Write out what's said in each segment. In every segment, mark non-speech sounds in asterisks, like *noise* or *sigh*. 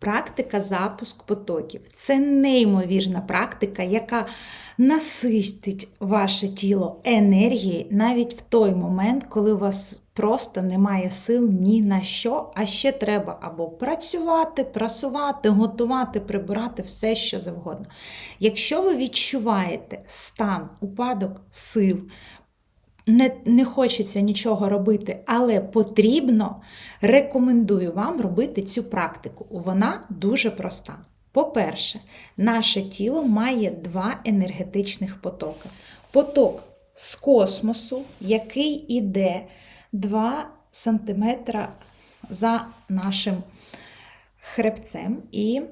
Практика запуск потоків. Це неймовірна практика, яка наситить ваше тіло енергією навіть в той момент, коли у вас просто немає сил ні на що, а ще треба або працювати, прасувати, готувати, прибирати все, що завгодно. Якщо ви відчуваєте стан, упадок сил, не, не хочеться нічого робити, але потрібно, рекомендую вам робити цю практику. Вона дуже проста. По-перше, наше тіло має два енергетичних потоки. Поток з космосу, який іде 2 см за нашим хребцем і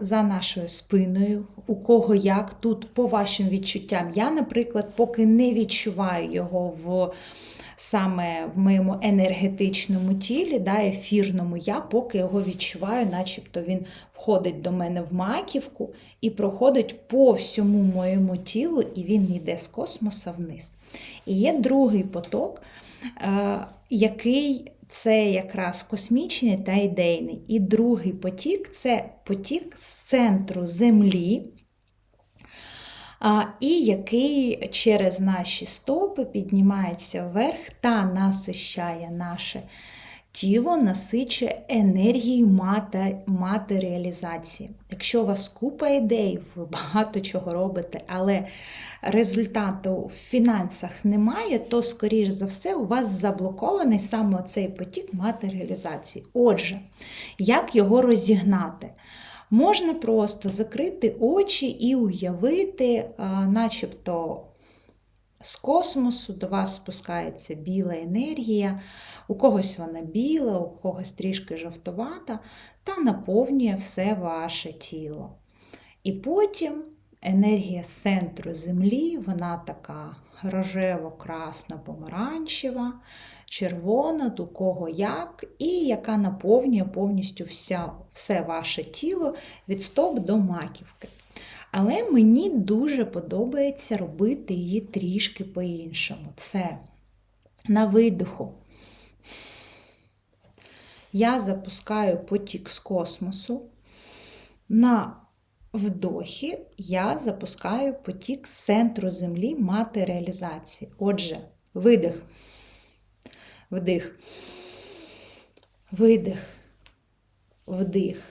за нашою спиною, у кого як тут, по вашим відчуттям. Я, наприклад, поки не відчуваю його в саме в моєму енергетичному тілі, да, ефірному, я поки його відчуваю, начебто він входить до мене в маківку і проходить по всьому моєму тілу, і він йде з космоса вниз. І є другий поток, е, який це якраз космічний та ідейний. І другий потік це потік з центру Землі, і який через наші стопи піднімається вверх та насищає наше тіло, насичує енергією матеріалізації. Якщо у вас купа ідей, ви багато чого робите, але результату в фінансах немає, то, скоріш за все, у вас заблокований саме цей потік матеріалізації. Отже, як його розігнати? Можна просто закрити очі і уявити, начебто з космосу до вас спускається біла енергія, у когось вона біла, у когось трішки жовтувата, та наповнює все ваше тіло. І потім енергія з центру Землі, вона така рожево-красна, помаранчева, червона, у кого як, і яка наповнює повністю вся, все ваше тіло від стоп до маківки. Але мені дуже подобається робити її трішки по-іншому. Це на видиху. Я запускаю потік з космосу. На вдохі я запускаю потік з центру Землі матеріалізації. Отже, видих, вдих, видих, вдих.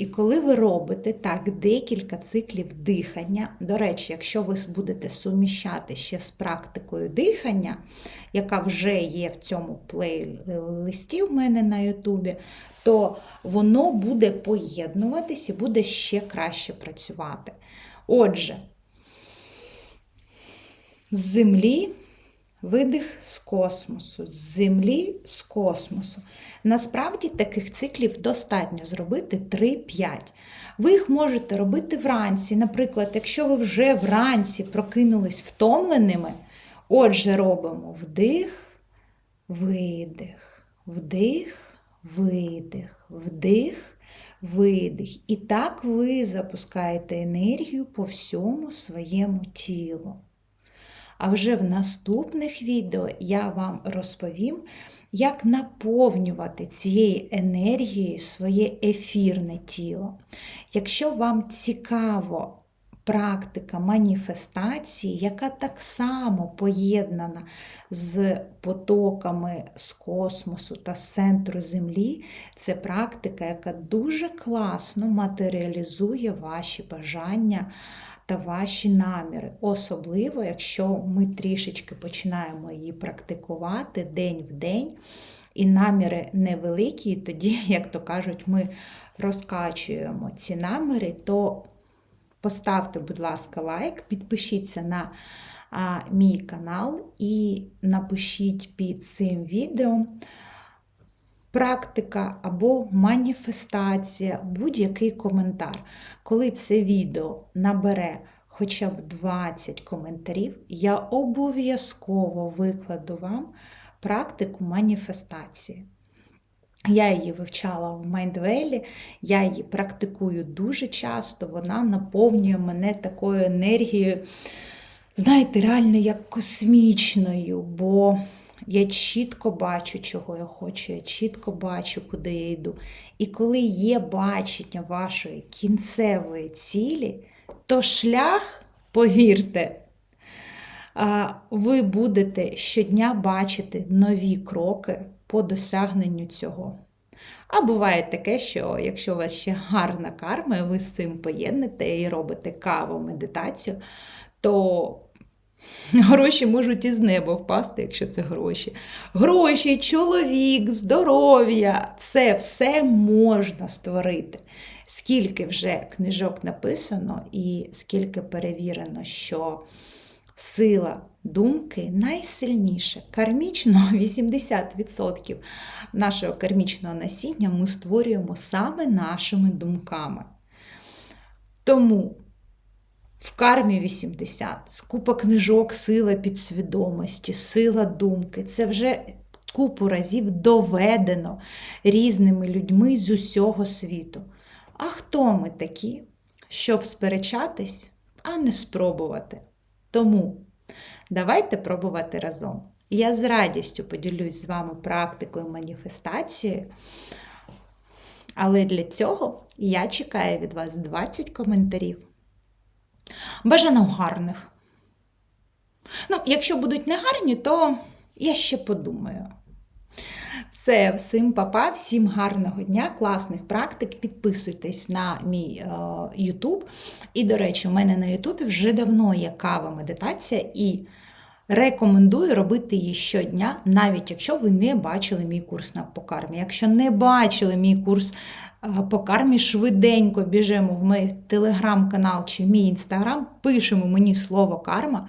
І коли ви робите так декілька циклів дихання, до речі, якщо ви будете суміщати ще з практикою дихання, яка вже є в цьому плейлисті в мене на Ютубі, то воно буде поєднуватись і буде ще краще працювати. Отже, з землі Видих з космосу, з землі з космосу. Насправді таких циклів достатньо зробити 3-5. Ви їх можете робити вранці. Наприклад, якщо ви вже вранці прокинулись втомленими, отже, робимо вдих, видих, вдих, видих, вдих, видих. І так ви запускаєте енергію по всьому своєму тілу. А вже в наступних відео я вам розповім, як наповнювати цією енергією своє ефірне тіло. Якщо вам цікаво практика маніфестації, яка так само поєднана з потоками з космосу та з центру Землі, це практика, яка дуже класно матеріалізує ваші бажання та ваші наміри. Особливо, якщо ми трішечки починаємо її практикувати день в день, і наміри невеликі, і тоді, *laughs* як то кажуть, ми розкачуємо ці наміри, то поставте, будь ласка, лайк, підпишіться на а, мій канал і напишіть під цим відео практика або маніфестація, будь-який коментар. Коли це відео набере хоча б 20 коментарів, я обов'язково викладу вам практику маніфестації. Я її вивчала в Майндвелі, я її практикую дуже часто, вона наповнює мене такою енергією, знаєте, реально як космічною, бо Я чітко бачу, чого я хочу, я чітко бачу, куди я йду. І коли є бачення вашої кінцевої цілі, то шлях, повірте, ви будете щодня бачити нові кроки по досягненню цього. А буває таке, що якщо у вас ще гарна карма, і ви з цим поєднате і робите каву, медитацію, то гроші можуть із неба впасти, якщо це гроші. Гроші, чоловік, здоров'я це все можна створити. Скільки вже книжок написано, і скільки перевірено, що сила думки найсильніша. Кармічно *laughs* 80% нашого кармічного насіння ми створюємо саме нашими думками. Тому в кармі 80, купа книжок, сила підсвідомості, сила думки. Це вже купу разів доведено різними людьми з усього світу. А хто ми такі, щоб сперечатись, а не спробувати? Тому давайте пробувати разом. Я з радістю поділюсь з вами практикою маніфестації. Але для цього я чекаю від вас 20 коментарів. Бажано гарних. Ну, якщо будуть негарні, то я ще подумаю. Все, всім папа, всім гарного дня, класних практик. Підписуйтесь на мій е, YouTube. І, до речі, у мене на YouTube вже давно є кава медитація, і рекомендую робити її щодня, навіть якщо ви не бачили мій курс на по кармі. Якщо не бачили мій курс е, по кармі, швиденько біжимо в мій телеграм-канал чи в мій інстаграм, пишемо мені слово карма.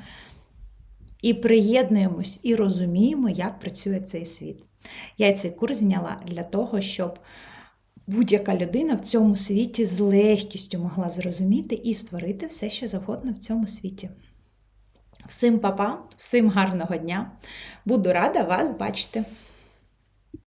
І приєднуємось і розуміємо, як працює цей світ. Я цей курс зняла для того, щоб будь-яка людина в цьому світі з легкістю могла зрозуміти і створити все, що завгодно в цьому світі. Всім папа, всім гарного дня! Буду рада вас бачити!